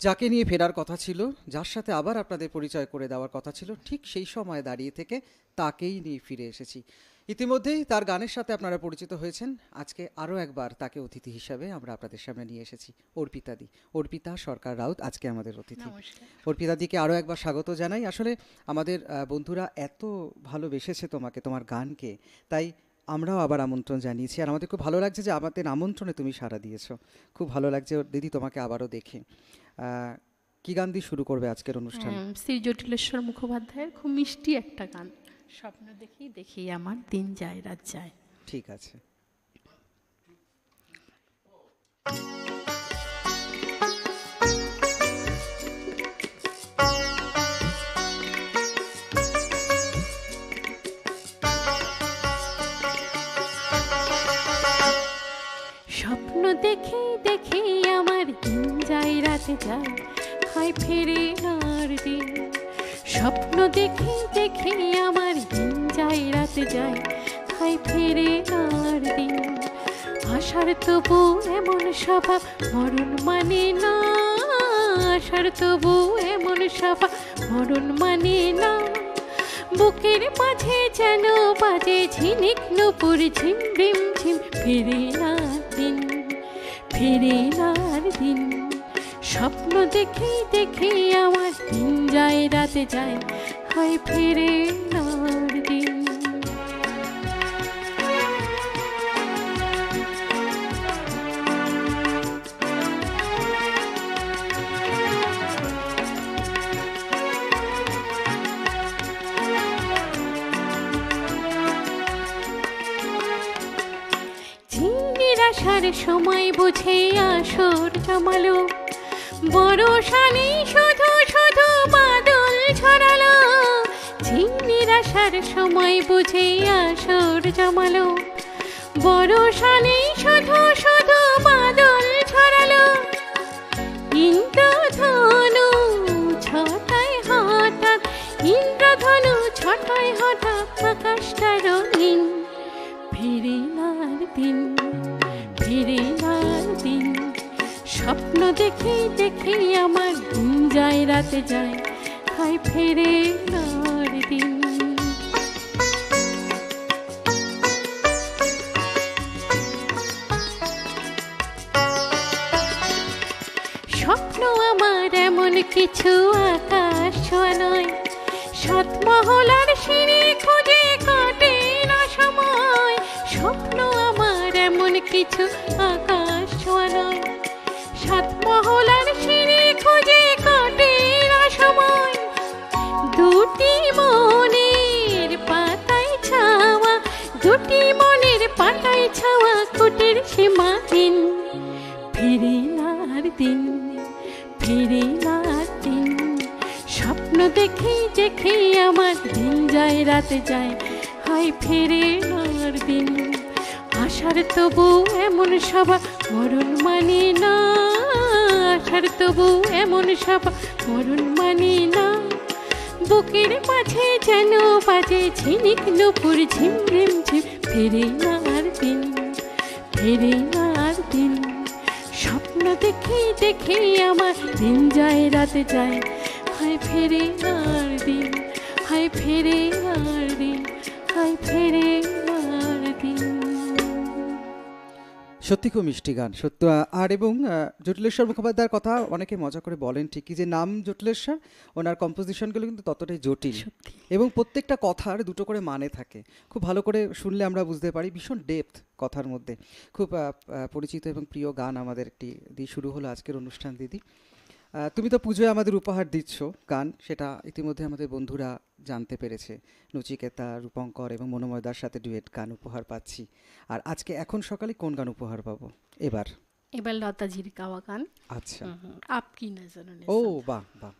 যাকে নিয়ে ফেরার কথা ছিল যার সাথে আবার আপনাদের পরিচয় করে দেওয়ার কথা ছিল ঠিক সেই সময় দাঁড়িয়ে থেকে তাকেই নিয়ে ফিরে এসেছি। ইতিমধ্যেই তার গানের সাথে আপনারা পরিচিত হয়েছেন। আজকে আরও একবার তাকে অতিথি হিসাবে আমরা আপনাদের সামনে নিয়ে এসেছি। অর্পিতাদি অর্পিতা সরকার রাউত আজকে আমাদের অতিথি। অর্পিতাদিকে আরও একবার স্বাগত জানাই। আসলে আমাদের বন্ধুরা এত ভালোবেসেছে তোমাকে তোমার গানকে তাই আমরাও আবার আমন্ত্রণ জানিয়েছি। আর আমাদের খুব ভালো লাগছে যে আমাদের আমন্ত্রণে তুমি সাড়া দিয়েছ। খুব ভালো লাগছে দিদি তোমাকে আবারও দেখে। কি গান দিয়ে শুরু করবে আজকের অনুষ্ঠান? শ্রী জটিলেশ্বর মুখোপাধ্যায়ের খুব মিষ্টি একটা গান। স্বপ্ন দেখি দেখি আমার দিন যায় রাত যায়। ঠিক আছে। স্বভাব মরণ মানে না আশার, তবু এমন স্বভাব মরণ মানে না। বুকের মাঝে যেন বাজে ঝিনিক, নুপুর ঝিম রিম ঝিম, ফিরে না দিন, ফিরে দিন। স্বপ্ন দেখে দেখে আমার দিন, যায় রাতে যায়, হয় ফিরে দিন। আসার সময় বুঝে আসর জমালো। বড় শানি শুধু শুধু বাদল ছড়ালো। ঝিঙ্গির আসার সময় বুঝে আসর জমালো। বড় শানি শুধু শুধু বাদল ছড়ালো। ইন্দ্রধনু ছটায় হঠাৎ, ইন্দ্রধনু ছটায় হঠাৎ আকাশটা রঙিন। ফিরে নার দিন। ফিরে দিন। স্বপ্ন দেখে দেখে আমার ঘুম যায়, রাতে যায়, হায় ফিরে দিন। স্বপ্ন আমার এমন কিছু আকাশ নয় সৎমহলার সিঁড়ি খুঁজে কিছু আকাশ ছোঁয়া নয় সৎমহলার সিঁড়ি খুঁজে কাটে না সময়। দুটি মনের পাতায় ছাওয়া, দুটি মনের পাতায় ছাওয়া কুটির সীমাহীন ফিরে নার দিন, ফিরে দিন। স্বপ্ন দেখে দেখে আমার দিন যায়, রাতে যায়, হয় ফিরে দিন। আশার তবু এমন সভা, মরণ মানি না। আশার তবু এমন সভা, মরণ মানি না। বুকের মাঝে যেন বাজে ঝিনিক নুপুর, ঝিম রিম ঝিম, ফিরে নার দিন, ফিরে নার দিন। স্বপ্ন দেখে দেখে আমার দিন যায়, রাতে যায়। হায়, ফিরে আর দিন, হায়, ফিরে আর দিন, হায়, ফিরে আর দিন। সত্যি খুব মিষ্টি গান সত্য। আর এবং জটিলেশ্বর মুখোপাধ্যায়ের কথা অনেকে মজা করে বলেন ঠিকই যে নাম জটিলেশ্বর ওনার কম্পোজিশনগুলো কিন্তু ততটাই জটিল। এবং প্রত্যেকটা কথার দুটো করে মানে থাকে। খুব ভালো করে শুনলে আমরা বুঝতে পারি ভীষণ ডেপথ কথার মধ্যে। খুব পরিচিত এবং প্রিয় গান আমাদের একটি দিয়ে শুরু হলো আজকের অনুষ্ঠান দিদি। তুমি তো পুজোয় আমাদের উপহার দিচ্ছ গান সেটা ইতিমধ্যে আমাদের বন্ধুরা জানতে পেরেছে। নচিকেতা রূপঙ্কর এবং মনোময়দার সাথে ডুয়েট গান উপহার পাচ্ছি। আর আজকে এখন সকালে কোন গান উপহার পাবো? এবার। এবার লতাজির কাওয়া গান। আচ্ছা। আপকি নজর ও বাহ বাহ।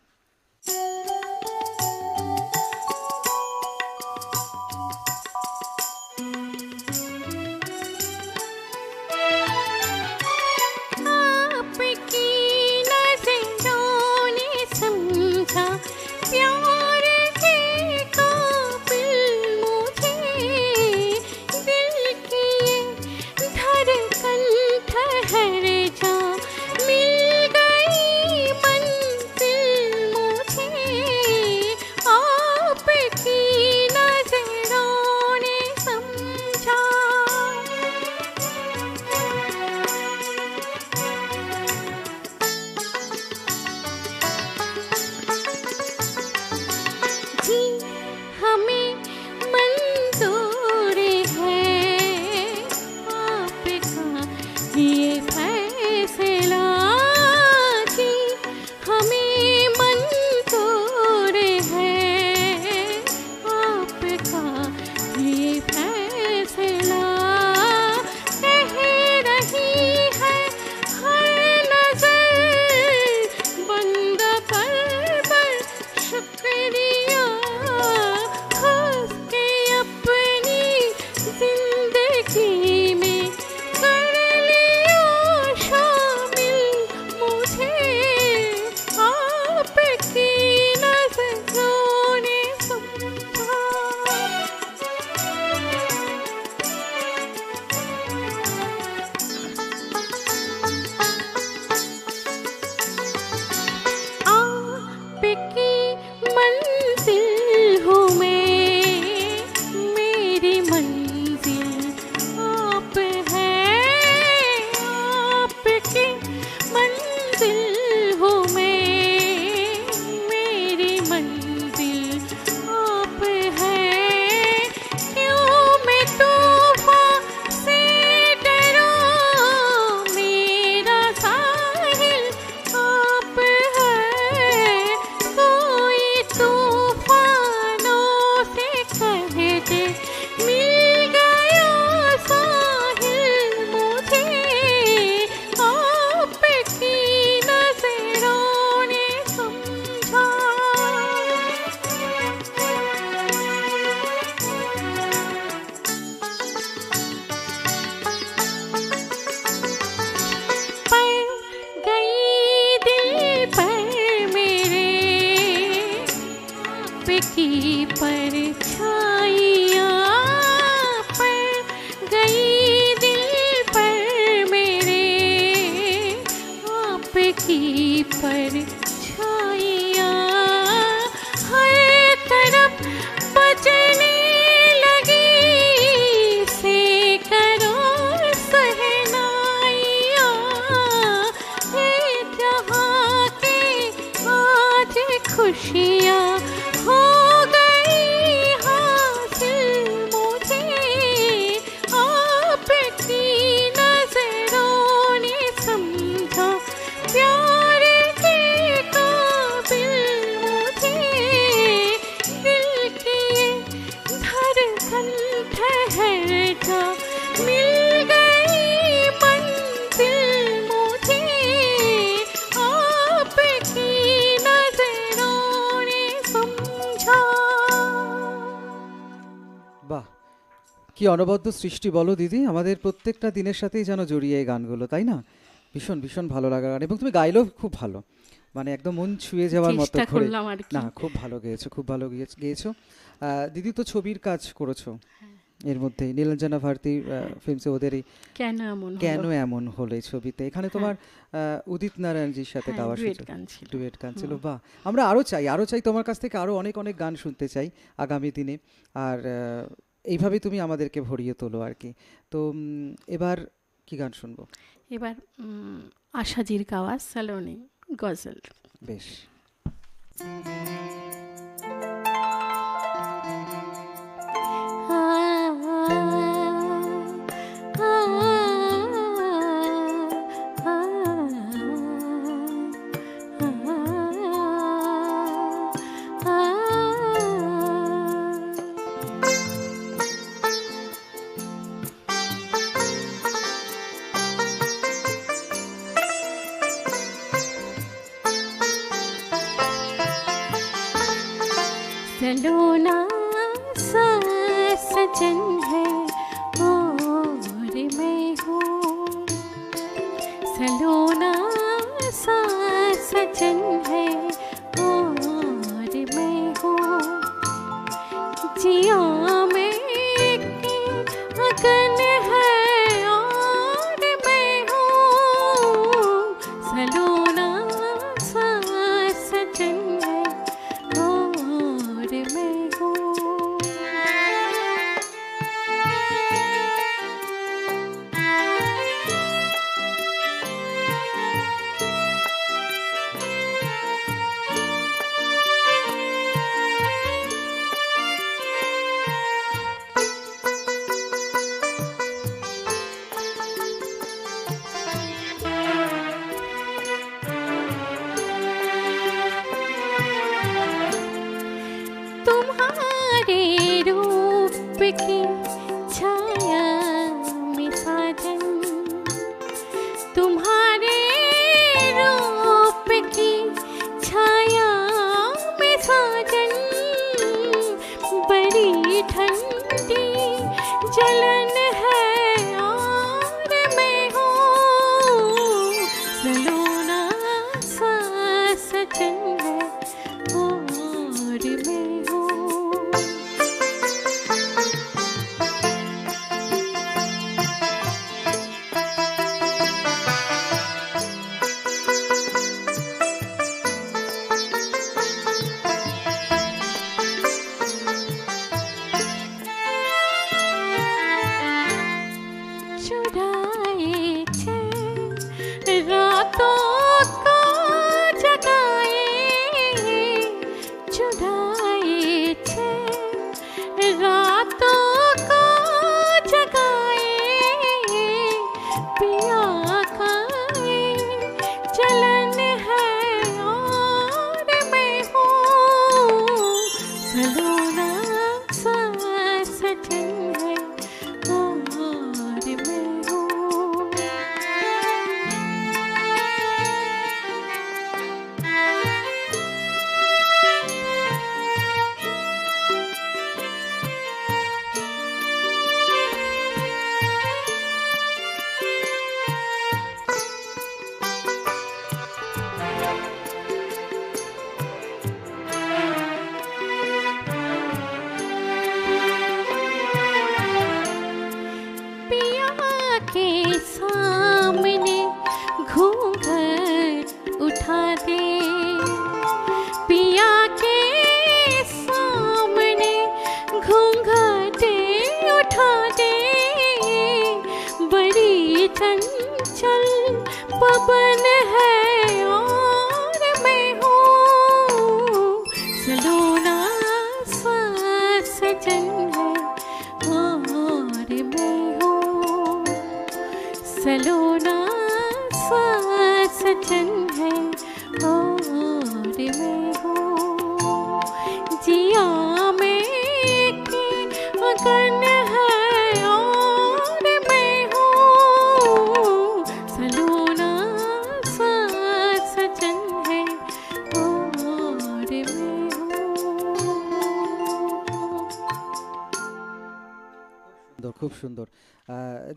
অনবদ্য সৃষ্টি বলো দিদি আমাদের প্রত্যেকটা দিনের সাথেই যেন জড়িয়ে এই গানগুলো তাই না? ভীষণ ভীষণ ভালো লাগা গান। এবং তুমি গাইলেও খুব ভালো। মানে একদম মন ছুঁয়ে যাওয়ার মতো করে। না খুব ভালো গেয়েছো খুব ভালো গেয়েছ- দিদি তো ছবির কাজ করেছ। হ্যাঁ। এর মধ্যে নীলাঞ্জনা ভারতী ফিল্মসে ওদের এই কেন এমন হলো? কেন এমন হলো এই ছবিতে? এখানে তোমার আহ, উদিত নারায়ণজির সাথে হ্যাঁ, গাওয়া ছিল। ডুয়েট গান ছিল বাহ। আমরা আরও চাই আরও চাই তোমার কাছ থেকে আরও অনেক অনেক গান শুনতে চাই আগামী দিনে। আর আহ, এইভাবেই তুমি আমাদেরকে ভরিয়ে তোলো আর কি। তো এবার কি গান শুনব? এবার আশাজির গাওয়া সালোনি গজল। বেশ। तुम्हारे रूप की छाया में साजन बड़ी ठंड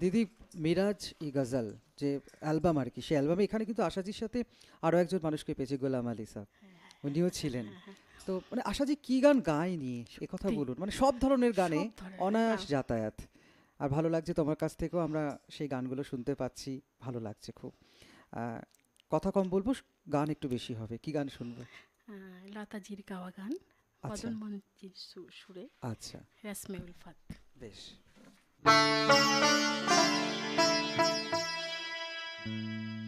দিদি মিরাজ ই গজল যে অ্যালবাম আর কি সেই অ্যালবামে এখানে কিন্তু আশাজির সাথে আরও একজন মানুষকে পেয়েছে গোলাম আলী সাহ উনিও ছিলেন। তো মানে আশাজি কি গান গায়নি এ কথা বলুন। মানে সব ধরনের গানে অনায়াস যাতায়াত। আর ভালো লাগছে তোমার কাছ থেকেও আমরা সেই গানগুলো শুনতে পাচ্ছি ভালো লাগছে খুব। কথা কম বলব গান একটু বেশি হবে। কি গান শুনব? লতাজির গাওয়া গান আচ্ছা। মদন সুরে। আচ্ছা। রসমে উলফাত। বেশ। Música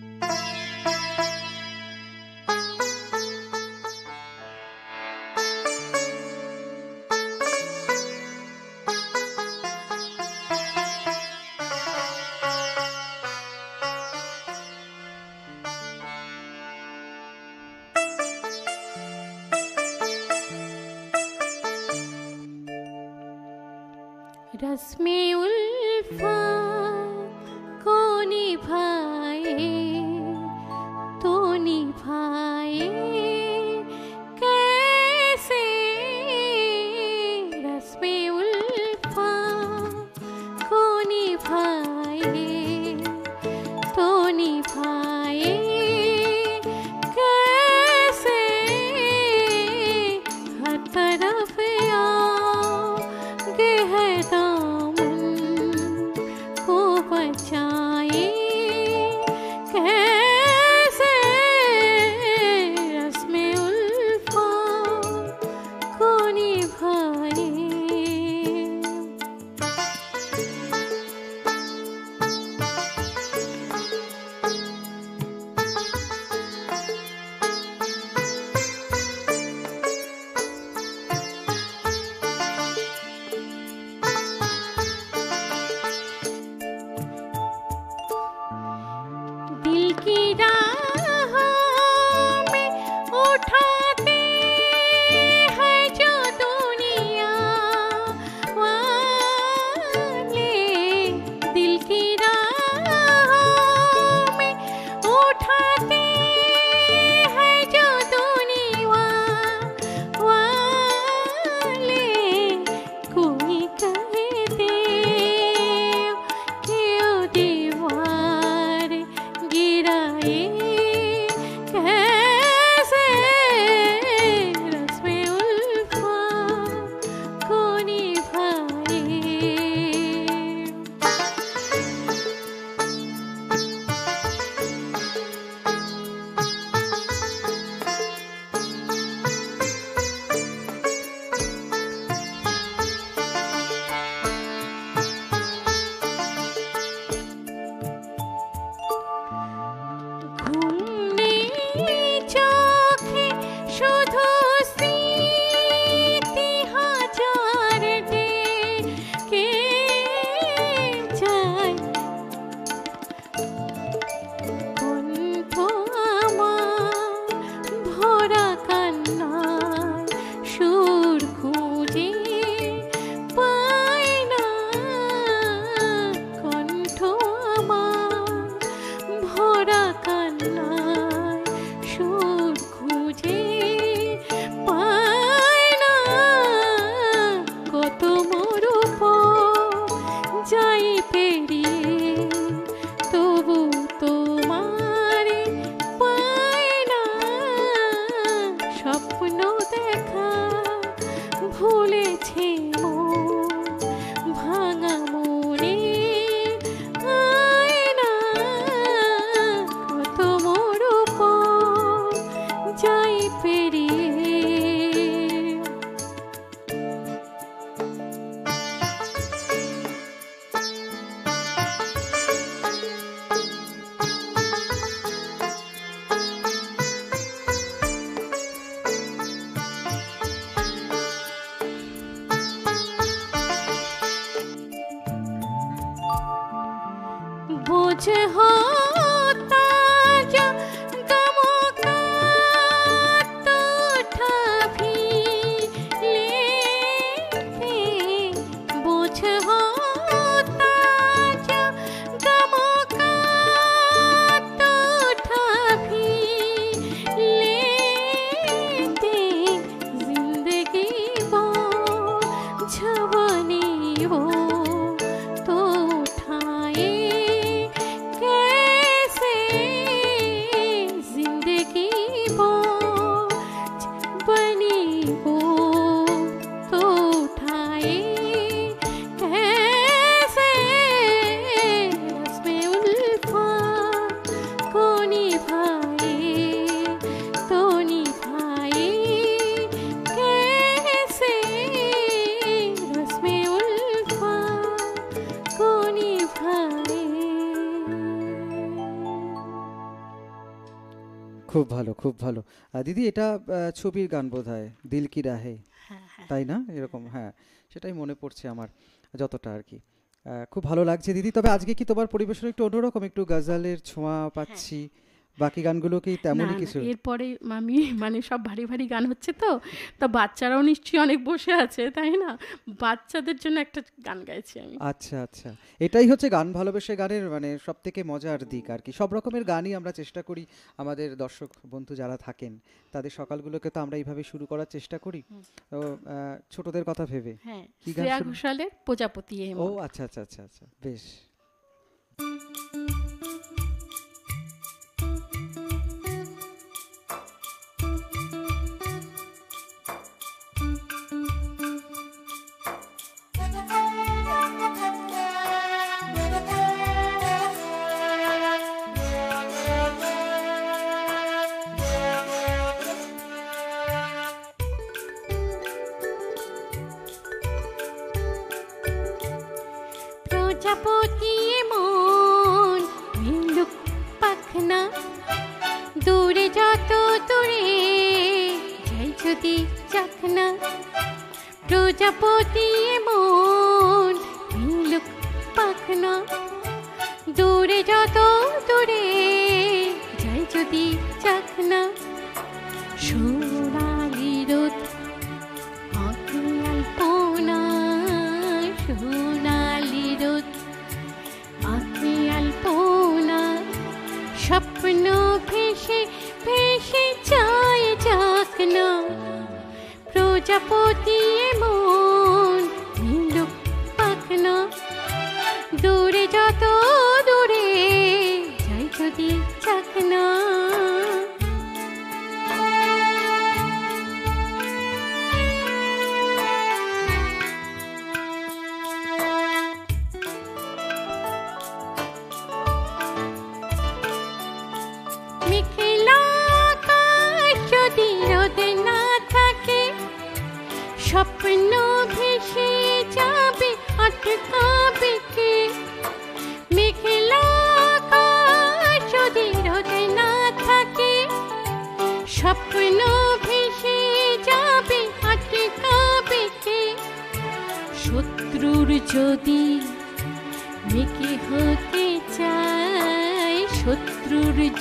খুব ভালো। আর দিদি এটা ছবির গান বোধ হয় দিল কি রাহে? হ্যাঁ হ্যাঁ। তাই না? এরকম হ্যাঁ। সেটাই মনে পড়ছে আমার যতটা আর কি। খুব ভালো লাগছে দিদি। তবে আজকে কি তোমার পরিবেশন একটু অন্যরকম? একটু গজালের ছোঁয়া পাচ্ছি। বাকি গানগুলো কি তেমনই কিছু? এরপরে আমি মানে সব ভারী ভারী গান হচ্ছে তো তা বাচ্চারাও নিশ্চয়ই অনেক বসে আছে তাই না? বাচ্চাদের জন্য একটা গান গাইছি আমি। আচ্ছা আচ্ছা। এটাই হচ্ছে গান ভালোবেসে গানের মানে সব থেকে মজার দিক আর কি। সব রকমের গানই আমরা চেষ্টা করি আমাদের দর্শক বন্ধু যারা থাকেন তাদের সকালগুলোকে তো আমরা এইভাবে শুরু করার চেষ্টা করি। তো ছোটদের কথা ভেবে হ্যাঁ শ্রেয়া? ঘোষালের প্রজাপতি ও আচ্ছা আচ্ছা আচ্ছা আচ্ছা বেশ। প্রজাপতি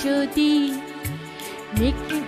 যদি মেকে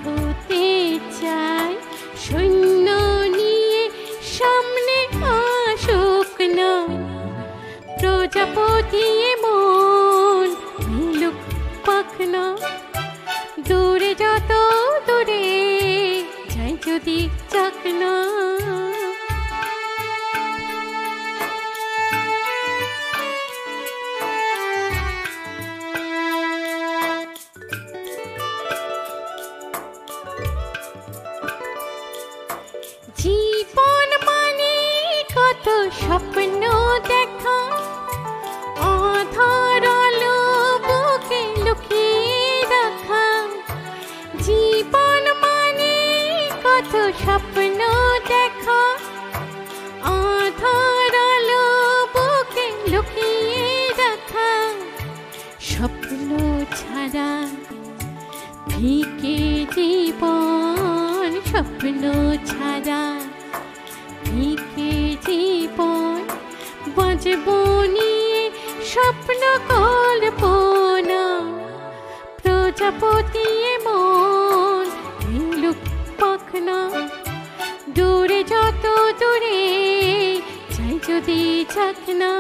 স্বপ্ন কল্পনা। প্রজাপতি মন লুক পাখনা। দূরে যত দূরে যাই যদি চাকনা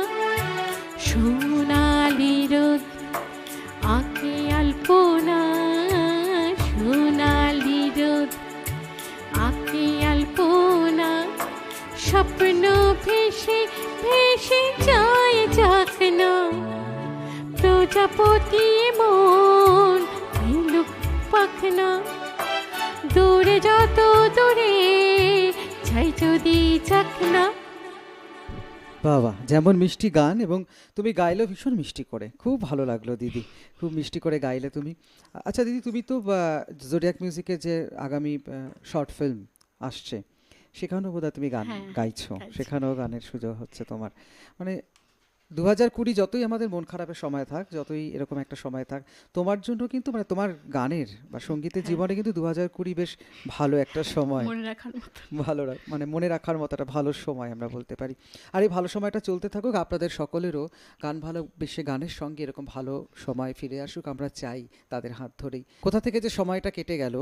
প্রজাপতি মন পাখনা। দূরে যত দূরে যদি চাকনা। বাবা যেমন মিষ্টি গান এবং তুমি গাইলেও ভীষণ মিষ্টি করে। খুব ভালো লাগল দিদি খুব মিষ্টি করে গাইলে তুমি। আচ্ছা দিদি তুমি তো জোডিয়াক মিউজিকের যে আগামী শর্ট ফিল্ম আসছে সেখানেও বোধহয় তুমি গান হ্যাঁ, গাইছো। সেখানেও গানের সুযোগ হচ্ছে তোমার। মানে দু হাজার কুড়ি যতই আমাদের মন খারাপের সময় থাক যতই এরকম একটা সময় থাক তোমার জন্য কিন্তু মানে তোমার গানের বা সঙ্গীতের হ্যাঁ। জীবনে কিন্তু দু হাজার কুড়ি বেশ ভালো একটা সময়। মনে রাখার মতো। ভালো মানে মনে রাখার মতো একটা ভালো সময় আমরা বলতে পারি। আর এই ভালো সময়টা চলতে থাকুক আপনাদের সকলেরও গান ভালোবেসে গানের সঙ্গে এরকম ভালো সময় ফিরে আসুক আমরা চাই তাদের হাত ধরেই। কোথা থেকে যে সময়টা কেটে গেল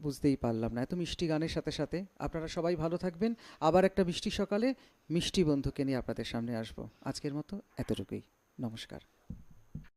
বুঝতেই পারলাম না। এত মিষ্টি গানের সাথে সাথে আপনারা সবাই ভালো থাকবেন। আবার একটা মিষ্টি সকালে মিষ্টি বন্ধুকে নিয়ে আপনাদের সামনে আসব। আজকের মতো এতটুকুই। নমস্কার।